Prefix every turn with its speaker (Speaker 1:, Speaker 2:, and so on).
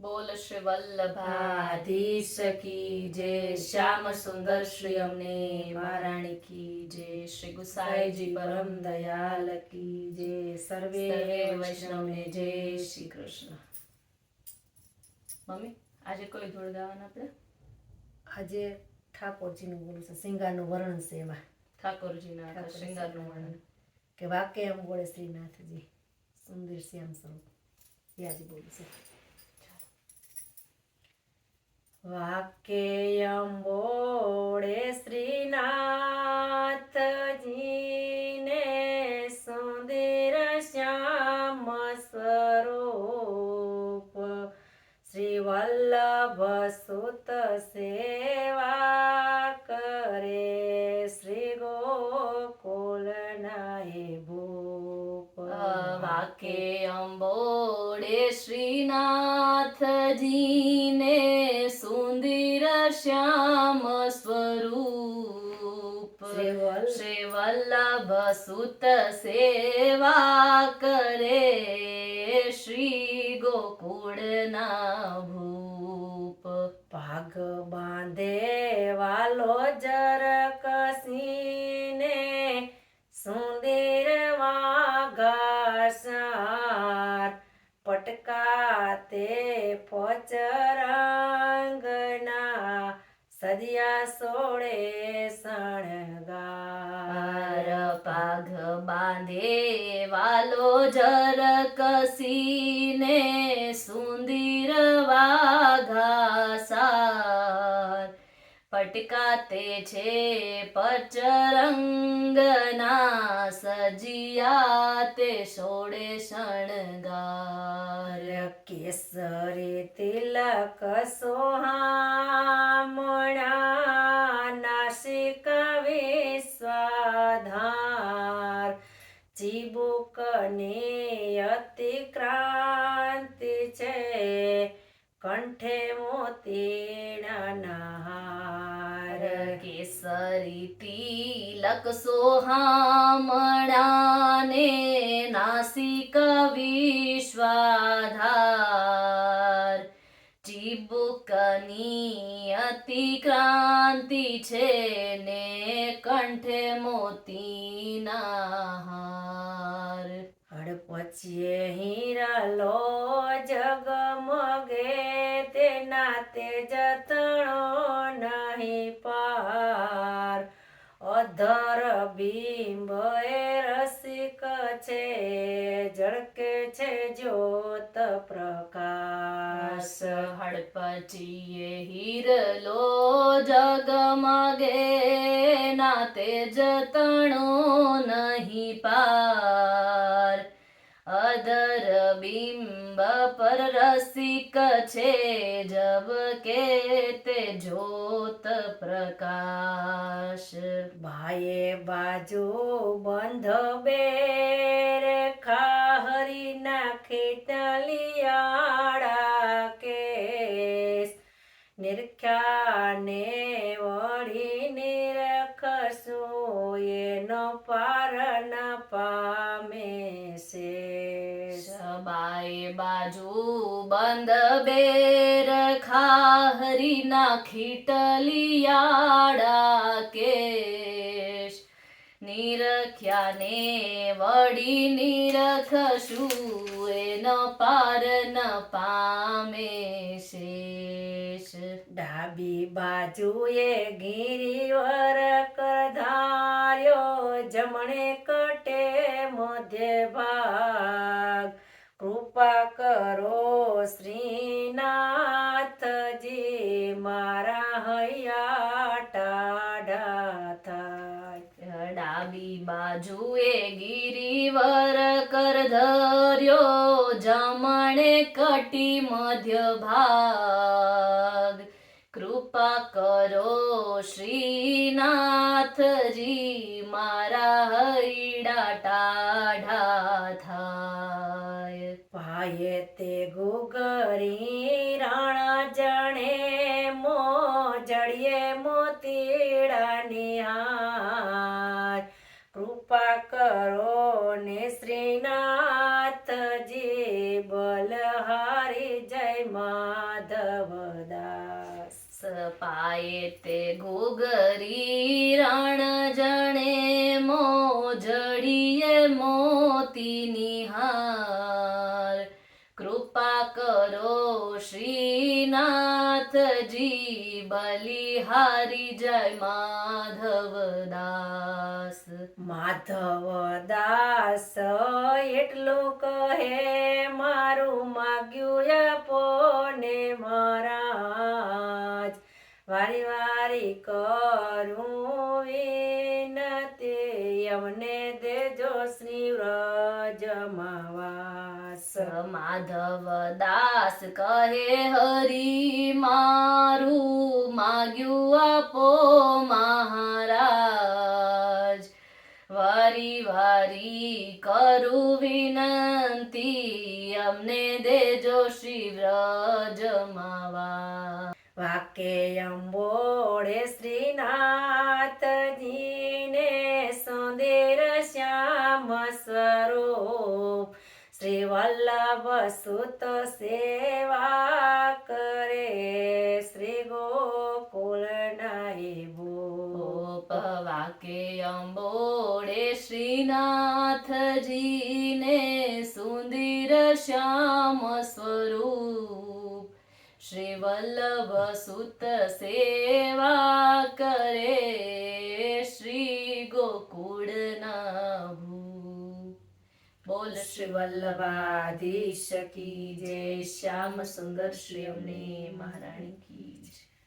Speaker 1: બોલ શ્રી
Speaker 2: વલ્લભાધીશ કી જય શ્યામ સુંદર શ્રી અમને મહારાણી કી જય શ્રી ગુસાઈજી પરમ દયાલ કી જય સર્વે
Speaker 1: વૈષ્ણવ
Speaker 2: વૈષ્ણવને જય શ્રી કૃષ્ણ.
Speaker 1: મમ્મી આજે કોઈ ધૂળ ગાવાના આપણે?
Speaker 2: આજે ઠાકોરજીનું બોલું છે સિંગારનું વર્ણન છે એમાં.
Speaker 1: ઠાકોરજીના
Speaker 2: ઠાકોર
Speaker 1: શૃંગારનું વર્ણન.
Speaker 2: કે વાકે એમ બોલે શ્રીનાથજી સુંદર શ્યામ સ્વરૂપ. એ બોલું છે. વાકેયમ બોળે શ્રીનાથજીને સુંદર શ્યામ સ્વરૂપ. શ્રી વલ્લભ સુત સેવા કરે શ્રી ગોકુલના ભૂપ.
Speaker 1: વાકે અંબોડે શ્રીનાથજીને શ્યામ સ્વરૂપ
Speaker 2: શ્રી વલ્લભ
Speaker 1: સુત સેવા કરે શ્રી ગોકુળના ભૂપ
Speaker 2: ભાગ બાંધે વાલો જરકસીને સુંદર વાઘાસાર પટકાતે પચરાંગના સદિયા સોળે શણગાર.
Speaker 1: પાઘ બાંધે વાલો જર કસીને પટકાતે છે પચરંગના સજિયા તે સોડે શણગાર
Speaker 2: કેસરી તિલક સોહામણા નાસિક વિશ્વાધાર ચીબુકની અતિક્રાંતિ છે, કંઠે નહાર
Speaker 1: કેસરી તિલક સોહામણાને નાસિક વિશ્વાધાર. ચીબુકની અતિક્રાંતિ છે ને કંઠે મોતીના હાર.
Speaker 2: હીરા લો જગમગે તેના તેજ તણો અધર બિંબ એ રસિક છે, ઝળકે છે જ્યોત પ્રકાશ.
Speaker 1: હડપચીએ હિરલો જગમગે, ના તેજ તણો પાર અદર બિંબ પર રસિક છે જબ કે તે જોત પ્રકાશ.
Speaker 2: ભાઈએ બાજુ બંધ બેર ખાહરી નાખે તલિયાળા કેસ. નિરખ્યાને વળી નિરખ પાર ન
Speaker 1: બાજુ બંધ બેર ખાહરી નાખી ટલિયાળા કેશ. નિરખ્યાને વળી નિરખશું એનો પાર ન પામે શેષ.
Speaker 2: ડાબી બાજુએ ગિરિવર કરધાર્યો, જમણે કટે મધ્ય ભાગ કૃપા કરો શ્રીનાથજી, મારા હૈયા થાય.
Speaker 1: ડાબી બાજુએ ગિરિવર કર ધર્યો જમણે કટી મધ્ય ભાગ. કૃપા કરો શ્રીનાથજી, મારા હૈડા ટાઢા થાય.
Speaker 2: પાયે તે ગુગરી રાણા જણે મોજડીએ મોતીડા હાર. કૃપા કરો ને શ્રીનાથજી, બલહારી જય માધવદાસ.
Speaker 1: પાયે તે ગુગરી રણ બલિહારી જય માધવ
Speaker 2: દાસ માધવ દાસ એટલું કહે, મારું માગ્યું આપો ને મહારાજ. વારી વારી કરું વિનતી, અમને દેજો શ્રી વ્રજમાવાસ
Speaker 1: માધવદાસ કહે હરી, મારું માગ્યું આપો મહારાજ. વારી વારી કરું વિનંતી, અમને દેજો શ્રી વ્રજમાવા
Speaker 2: વાકે અંબોળે શ્રીનાથજીને, સુંદર શ્યામ સ્વરૂપ. શ્રી વલ્લભ સુત સેવા કરે શ્રી ગોકુળ
Speaker 1: પવાકે અંબોડે શ્રીનાથજીને સુંદર શ્યામ સ્વરૂપ. શ્રી વલ્લભ સુત સેવા કરે
Speaker 2: શ્રી વલ્લભાધીશ કી જય. શ્યામ સુંદર શ્રી અમને મહારાણી કી જય.